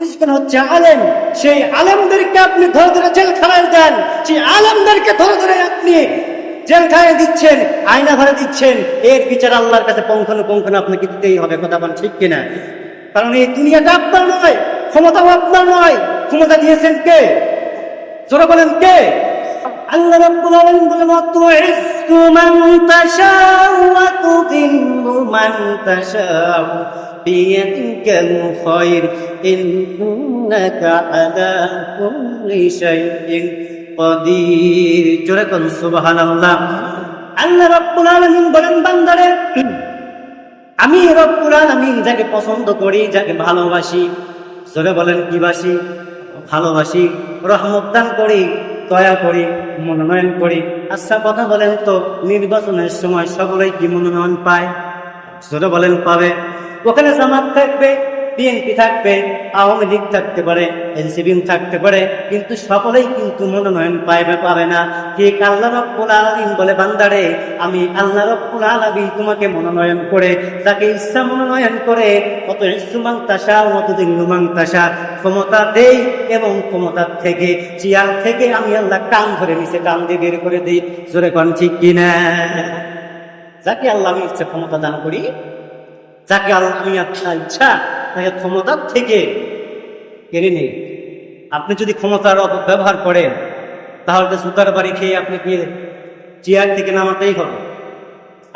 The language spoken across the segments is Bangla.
হচ্ছে আলেম। সেই আলেমদেরকে আপনি ধরে ধরে জেলখানায় দেন। সেই আলেমদেরকে ধরে ধরে আপনি জেলখানায় দিচ্ছেন, আয়না ঘরে দিচ্ছেন। এর বিচার আল্লাহর কাছে পঙ্খানু পঙ্খানু আপনাকে দিতেই হবে, কথা বলেন ঠিক কিনা? কারণ এই দুনিয়াটা আপনার নয়, ক্ষমতাও আপনার নয়। ক্ষমতা দিয়েছেন কে? জোরে বলেন কে? আল্লাহ রাব্বুল আলামিন বলেন তুইজ্জু মান তাশাউ ওয়া তুযিল্লু মান তাশাউ। খায়র ইন্নাকা আলা কুল্লি শাইইন কাদির জোরে কোন, সুবহানাল্লাহ। আল্লাহ রাব্বুল বলেন, বান্দারে, আমি রব্বুল যাকে পছন্দ করি, যাকে ভালোবাসি, জোরে বলেন কি বাসি? ভালোবাসি, রহমত দান করি, দয়া করি, মনোনয়ন করি। আচ্ছা কথা বলেন তো, নির্বাচনের সময় সকলেই কি মনোনয়ন পায়? জোরে বলেন, পাবে। ওখানে জামাত থাকবে বিএনপি থাকবে, আওয়ামী লীগ থাকতে পারে এনসিপি থাকতে পারে, কিন্তু সকলেই কিন্তু মনোনয়ন পাইবে পাবে না। ঠিক আল্লাহ রব্বুল আলামিন বলে, বান্দারে, আমি আল্লাহ রব্বুল আলামিন তোমাকে মনোনয়ন করে তাকে ইচ্ছা মনোনয়ন করে, কত ইসুমাং তাসা মত দিল্লুমাং তাসা, ক্ষমতা দেই এবং ক্ষমতার থেকে, চেয়ার থেকে আমি আল্লাহ কান ধরে নিচে কান দিয়ে বের করে দিই। জোরে কন ঠিক কিনা? যাকে আল্লাহ আমি ইচ্ছা, ক্ষমতা দান করি যাকে আমি আপনার ইচ্ছা, তাকে ক্ষমতার থেকে কেড়ে নেই। আপনি যদি ক্ষমতার অপব্যবহার করেন, তাহলে সুতার বাড়ি খেয়ে আপনি কি চেয়ার থেকে নামাতেই হবে?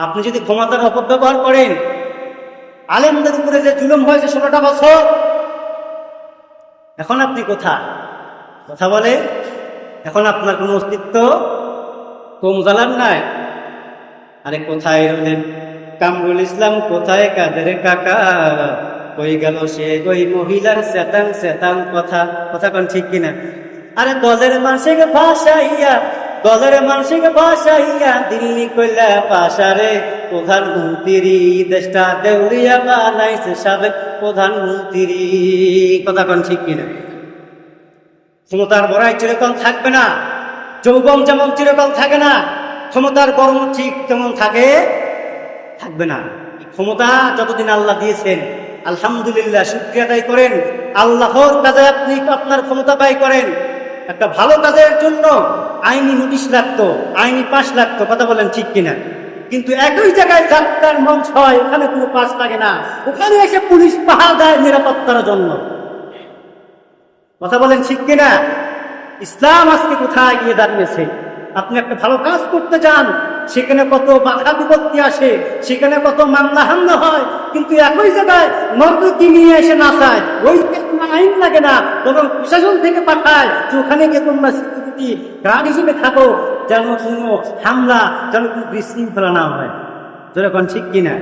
আপনি যদি ক্ষমতার অপব্যবহার করেন, আলেমদের উপরে যে জুলুম হয়েছে ষোলোটা বছর, এখন আপনি কোথা কথা বলে, এখন আপনার কোনো অস্তিত্ব কম জ্বালান নাই। আরে কোথায় রইলেন? কামরুল ইসলাম, কোথায় কাদের কাকা? কই গেল সে ওই মহিলার চেতাং চেতাং কথা। কথা কোন ঠিক কিনা? আরে দলের মানুষকে ভাষাইয়া, দলের মানুষকে ভাষাইয়া দিল্লি কইলা পাশারে, প্রধানমন্ত্রী দেশটা দেউলিয়া বানাইছে সাবেক প্রধানমন্ত্রী। কথা কোন ঠিক কিনা? ক্ষমতার বড়াই চিরকাল থাকবে না, যৌবন যেমন চিরকাল থাকে না, ক্ষমতার কর্ম ঠিক তেমন থাকে। থাকবে না। ক্ষমতা যতদিন আল্লাহ দিয়েছেন, আলহামদুলিল্লাহ, শুক্রিয়া আদায় করেন। আল্লাহর কাজে আপনি আপনার ক্ষমতা ব্যয় করেন। একটা ভালো কাজের জন্য আইনি নোটিশ লাগতো, আইনি পাশ লাগতো, কথা বলেন ঠিক কিনা। কিন্তু একই জায়গায় যাত্রার মঞ্চ হয়, ওখানে কোনো পাশ লাগে না। ওখানে এসে পুলিশ পাহাড় দেয় নিরাপত্তার জন্য। কথা বলেন ঠিক কিনা? ইসলাম আজকে কোথায় গিয়ে দাঁড়িয়েছে? আপনি একটা ভালো কাজ করতে চান সেখানে কত বাধা বিপত্তি আসে, সেখানে কত মামলা হামলা হয়, কিন্তু একই জায়গায় নর্তকী নিয়ে এসে নাচায় ওই আইন লাগে না, বরং প্রশাসন থেকে পাঠায় যে ওখানে গিয়ে তোমরা সিকিউরিটি গার্ড হিসেবে থাকো, যেন কোনো হামলা, যেন কোনো বিশৃঙ্খলা না হয়। যেরকম ঠিক কিনা?